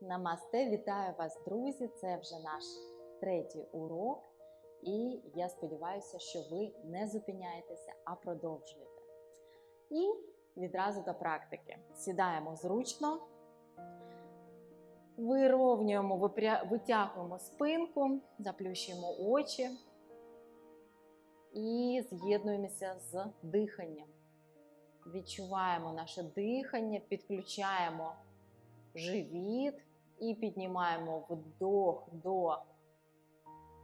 Намасте, вітаю вас, друзі! Це вже наш третій урок, і я сподіваюся, що ви не зупиняєтеся, а продовжуєте. І відразу до практики. Сідаємо зручно, вировнюємо, витягуємо спинку, заплющуємо очі і з'єднуємося з диханням. Відчуваємо наше дихання, підключаємо живіт і піднімаємо вдох до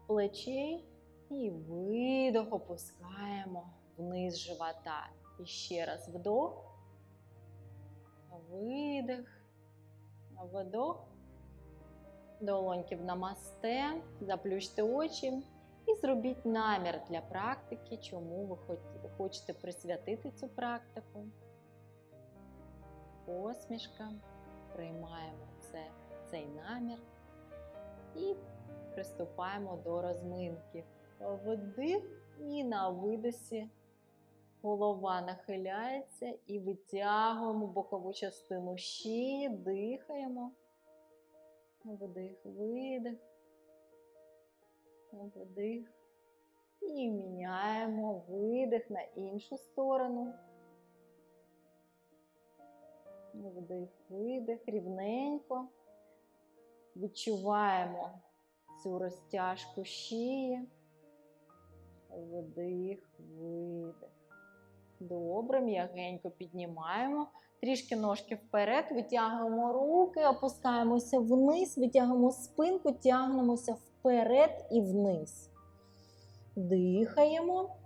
плечей і видох опускаємо вниз живота. І ще раз вдох, видих, вдох, долоньки в намасте, заплющте очі і зробіть намір для практики, чому ви хочете присвятити цю практику. Посмішка приймаємо це, цей намір і приступаємо до розминки. Вдих і на видосі голова нахиляється і витягуємо бокову частину шиї, дихаємо. Вдих, видих. Вдих. І міняємо видих на іншу сторону. Вдих, видих, рівненько. Відчуваємо цю розтяжку шиї. Вдих, видих. Добре, м'ягенько піднімаємо. Трішки ножки вперед, витягуємо руки, опускаємося вниз, витягуємо спинку, тягнемося вперед і вниз. Дихаємо.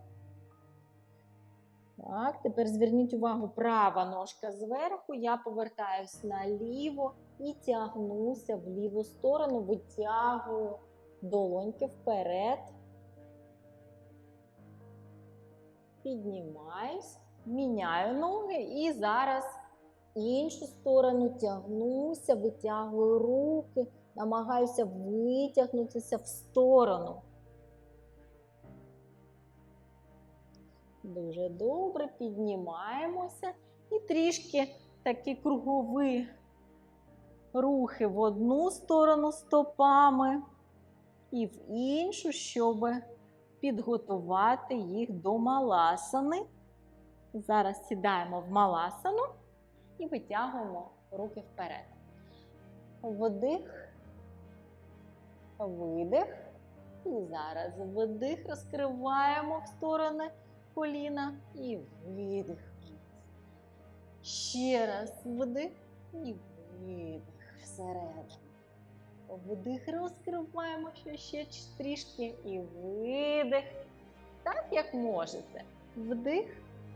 Так, тепер зверніть увагу, права ножка зверху, я повертаюсь наліво і тягнуся в ліву сторону, витягую долоньки вперед. Піднімаюсь, міняю ноги і зараз іншу сторону тягнуся, витягую руки, намагаюся витягнутися в сторону. Дуже добре, піднімаємося і трішки такі кругові рухи в одну сторону стопами і в іншу, щоб підготувати їх до маласани. Зараз сідаємо в маласану і витягуємо руки вперед. Вдих, видих. І зараз вдих, розкриваємо в сторони коліна і видих. Ще раз вдих і видих всередину. Вдих розкриваємо ще, трішки і видих. Так, як можете. Вдих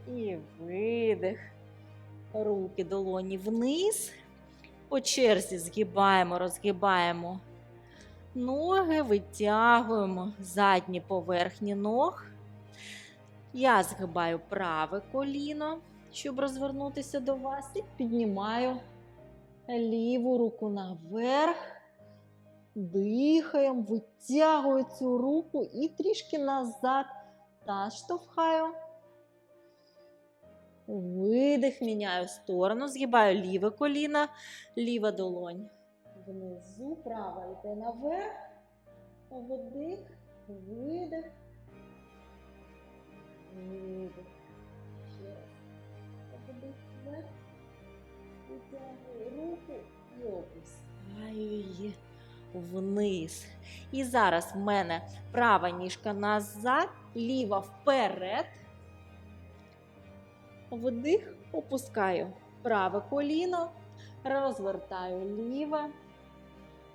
і видих. Руки долоні вниз. По черзі згибаємо, розгибаємо ноги, витягуємо задні поверхні ног. Я згибаю праве коліно, щоб розвернутися до вас, і піднімаю ліву руку наверх. Дихаємо, витягую цю руку і трішки назад та штовхаю. Видих, міняю сторону, згибаю ліве коліно, ліва долонь. Внизу, права йде наверх. Вдих, видих. Видих. Ще раз. Вдих вверх. Витягую руку і опускаю її вниз. І зараз в мене права ніжка назад, ліва вперед. Вдих, опускаю праве коліно, розвертаю ліве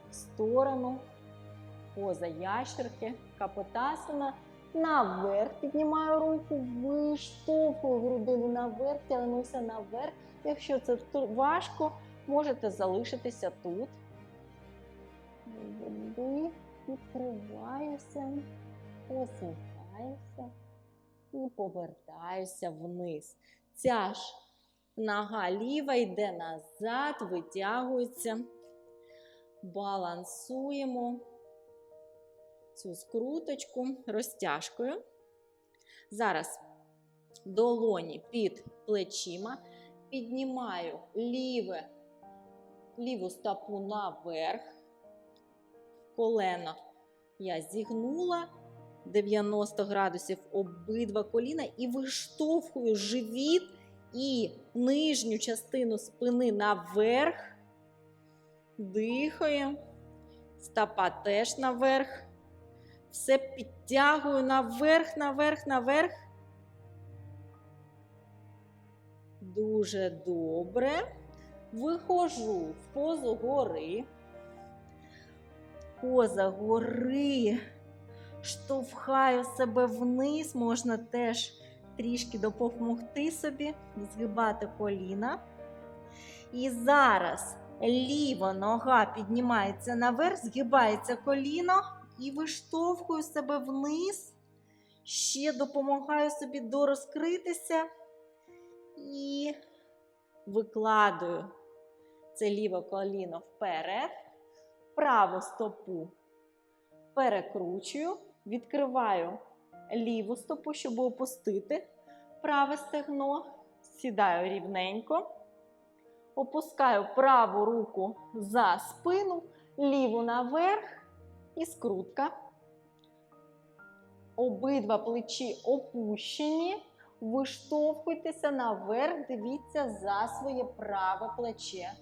в сторону, поза ящерки, капотасана. Наверх піднімаю руку, виштовхую грудину наверх, тягнуся наверх. Якщо це важко, можете залишитися тут. Вдих, відкриваюся, посміхаюся і повертаюся вниз. Ця ж нога ліва йде назад, витягується, балансуємо цю скруточку розтяжкою. Зараз долоні під плечима, піднімаю ліве ліву стопу наверх. Колено я зігнула 90 градусів обидва коліна і виштовхую живіт і нижню частину спини наверх. Дихаю. Стопа теж наверх. Все підтягую наверх, наверх, наверх. Дуже добре. Виходжу в позу гори. Поза гори. Штовхаю себе вниз, можна теж трішки допомогти собі, згибати коліна. І зараз ліва нога піднімається наверх, згибається коліно і виштовхую себе вниз. Ще допомагаю собі дорозкритися і викладую це ліве коліно вперед, праву стопу перекручую, відкриваю ліву стопу, щоб опустити праве стегно, сідаю рівненько, опускаю праву руку за спину, ліву наверх і скрутка. Обидва плечі опущені. Виштовхуйтеся наверх, дивіться за своє праве плече.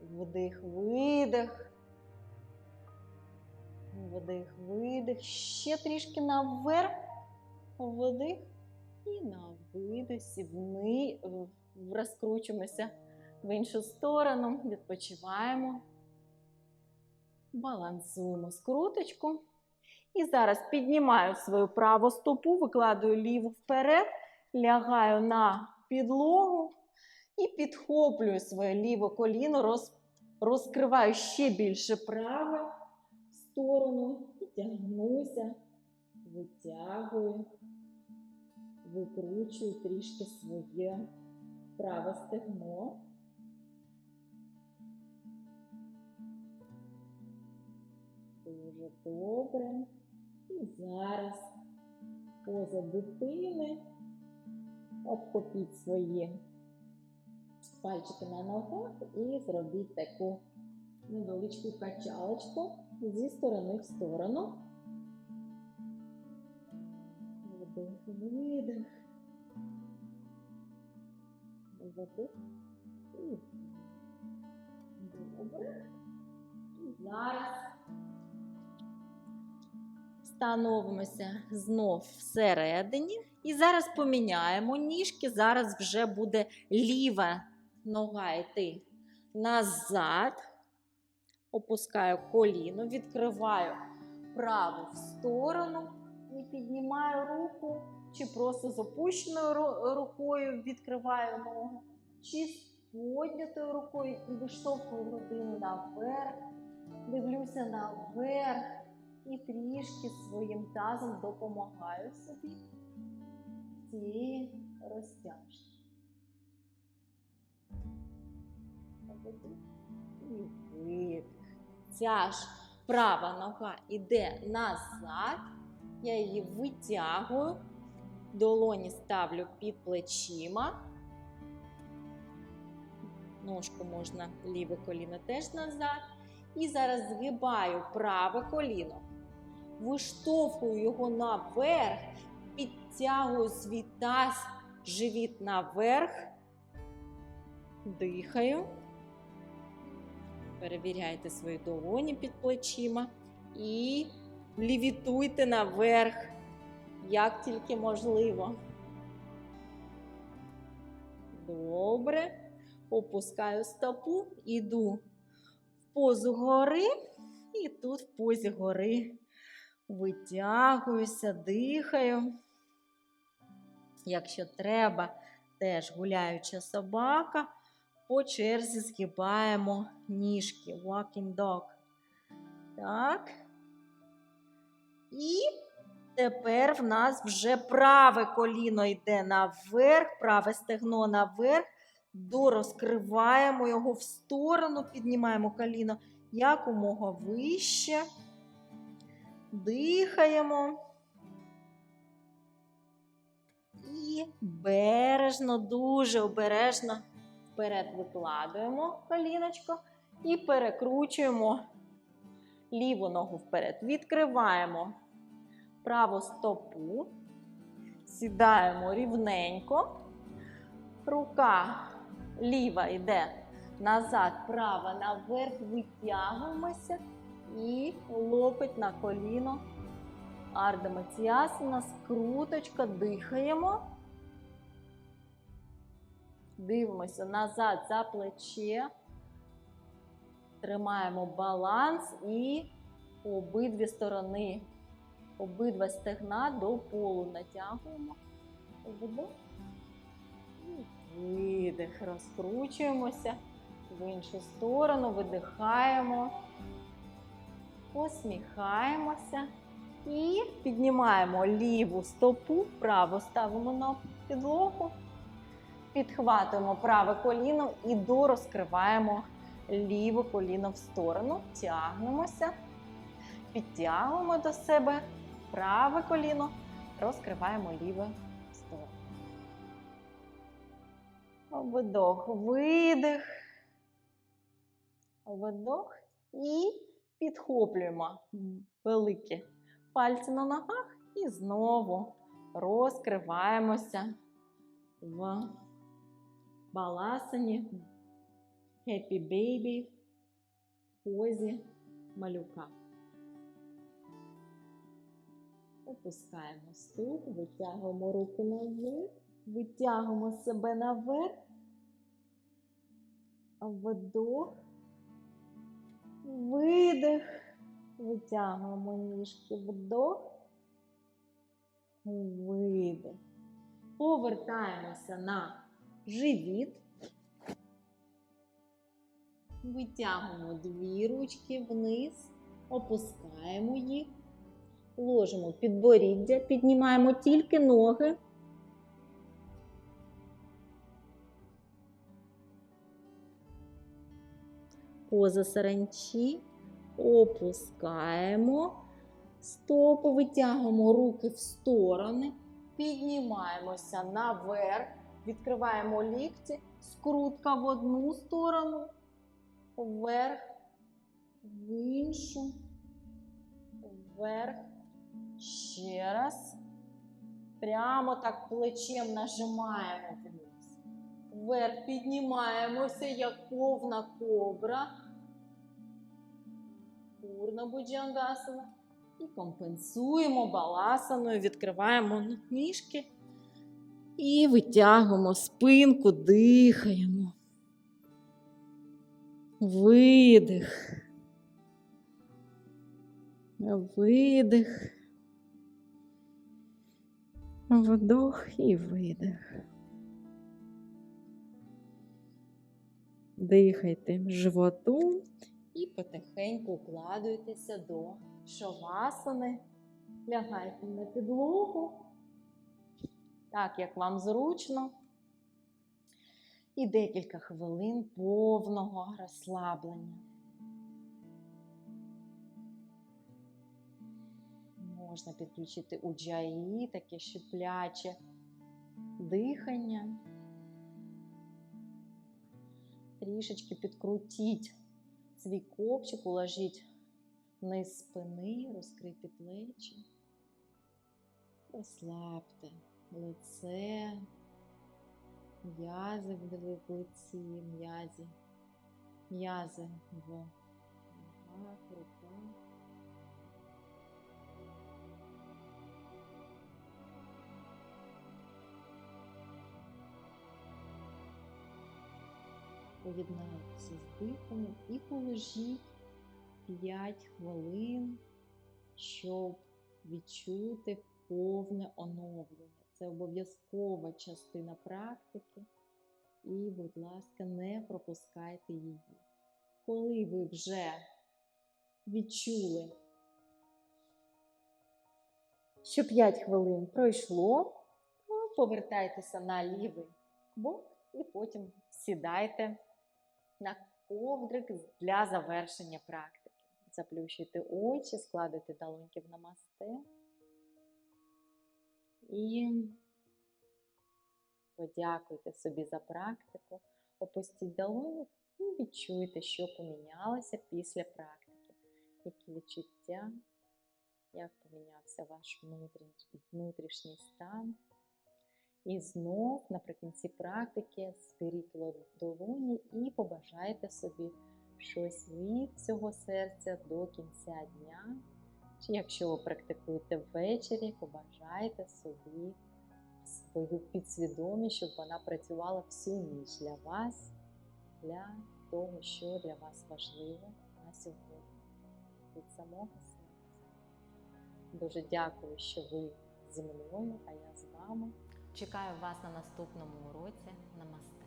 Вдих, видих. Вдих, видих. Ще трішки наверх. Вдих. І на видосі вни... розкручуємося в іншу сторону. Відпочиваємо. Балансуємо скруточку. І зараз піднімаю свою праву стопу, викладаю ліву вперед, лягаю на підлогу і підхоплюю своє ліве коліно, роз... розкриваю ще більше праве в сторону і тягнуся, витягую, викручую трішки своє праве стегно. Дуже добре. І зараз поза дитини. Обхопіть свої пальчики на ногах і зробіть таку невеличку качалочку зі сторони в сторону. Вдих, видих. Добре. І зараз становимося знов всередині. І зараз поміняємо ніжки. Зараз вже буде ліва нога йти назад. Опускаю коліно, відкриваю праву в сторону і піднімаю руку, чи просто з опущеною рукою відкриваю ногу, чи з поднятою рукою і виштовхую грудину наверх, дивлюся наверх і трішки своїм тазом допомагаю собі в цій розтяжці. І видих. Ця ж права нога йде назад. Я її витягую, долоні ставлю під плечима. Ножку можна ліве коліно теж назад. І зараз згибаю праве коліно, виштовхую його наверх, підтягую свій живіт наверх, дихаю. Перевіряйте свої долоні під плечима і лівітуйте наверх, як тільки можливо. Добре. Опускаю стопу, іду в позу гори, і тут в позі гори витягуюся, дихаю. Якщо треба, теж гуляюча собака, по черзі згибаємо ніжки. Walking dog. Так. І тепер в нас вже праве коліно йде наверх, праве стегно наверх. Дорозкриваємо його в сторону, піднімаємо коліно якомога вище. Дихаємо. І бережно, дуже обережно вперед викладуємо коліночко і перекручуємо ліву ногу вперед. Відкриваємо праву стопу, сідаємо рівненько. Рука ліва йде назад, права наверх, витягуємося і локоть на коліно. Арда Маціасана, скруточка, дихаємо. Дивимося назад за плече. Тримаємо баланс і обидві сторони, обидва стегна до полу натягуємо. Вдох. Видих. Розкручуємося в іншу сторону, видихаємо, посміхаємося і піднімаємо ліву стопу, праву ставимо на підлогу, підхватуємо праве коліно і дорозкриваємо ліве коліно в сторону, тягнемося, підтягуємо до себе праве коліно, розкриваємо ліве в сторону. Вдох, видих. Вдох і підхоплюємо великі пальці на ногах і знову розкриваємося в баласані Happy Baby позі малюка. Опускаємо ступ, витягуємо руки наверх, витягуємо себе наверх, вдох, видих, витягуємо ніжки вдох, видих. Повертаємося на живіт. Витягуємо дві ручки вниз, опускаємо їх, ложимо підборіддя, піднімаємо тільки ноги. Поза саранчі, опускаємо стопу, витягуємо руки в сторони, піднімаємося наверх, відкриваємо лікті, скрутка в одну сторону, вверх, в іншу, вверх, ще раз. Прямо так плечем нажимаємо. Вверх піднімаємося, як повна кобра. Пурна буджангасана. І компенсуємо баласаною, відкриваємо ніжки і витягуємо спинку, дихаємо. Видих. Видих. Вдох і видих. Дихайте животом і потихеньку укладуйтеся до шавасани. Лягайте на підлогу, так як вам зручно. І декілька хвилин повного розслаблення. Можна підключити уджаї, таке щепляче дихання. Трішечки підкрутіть свій копчик, уложіть низ спини, розкрити плечі, розслабте лице, м'язи в лиці, м'язі, м'язи в руках. Поєднайтеся з диханням і положіть 5 хвилин, щоб відчути повне оновлення. Це обов'язкова частина практики. І, будь ласка, не пропускайте її. Коли ви вже відчули, що 5 хвилин пройшло, повертайтеся на лівий бок і потім сідайте на ковдрик для завершення практики. Заплющуйте очі, складайте долоньки в намасте. І подякуйте собі за практику. Опустіть долоню і відчуйте, що помінялося після практики. Які відчуття, як помінявся ваш внутрішній стан. І знов наприкінці практики зберіть долоні і побажайте собі щось від цього серця до кінця дня. Чи якщо ви практикуєте ввечері, побажайте собі свою підсвідомість, щоб вона працювала всю ніч для вас, для того, що для вас важливо на сьогодні. Від самого серця. Дуже дякую, що ви зі мною, а я з вами. Чекаю вас на наступному уроці. Намасте.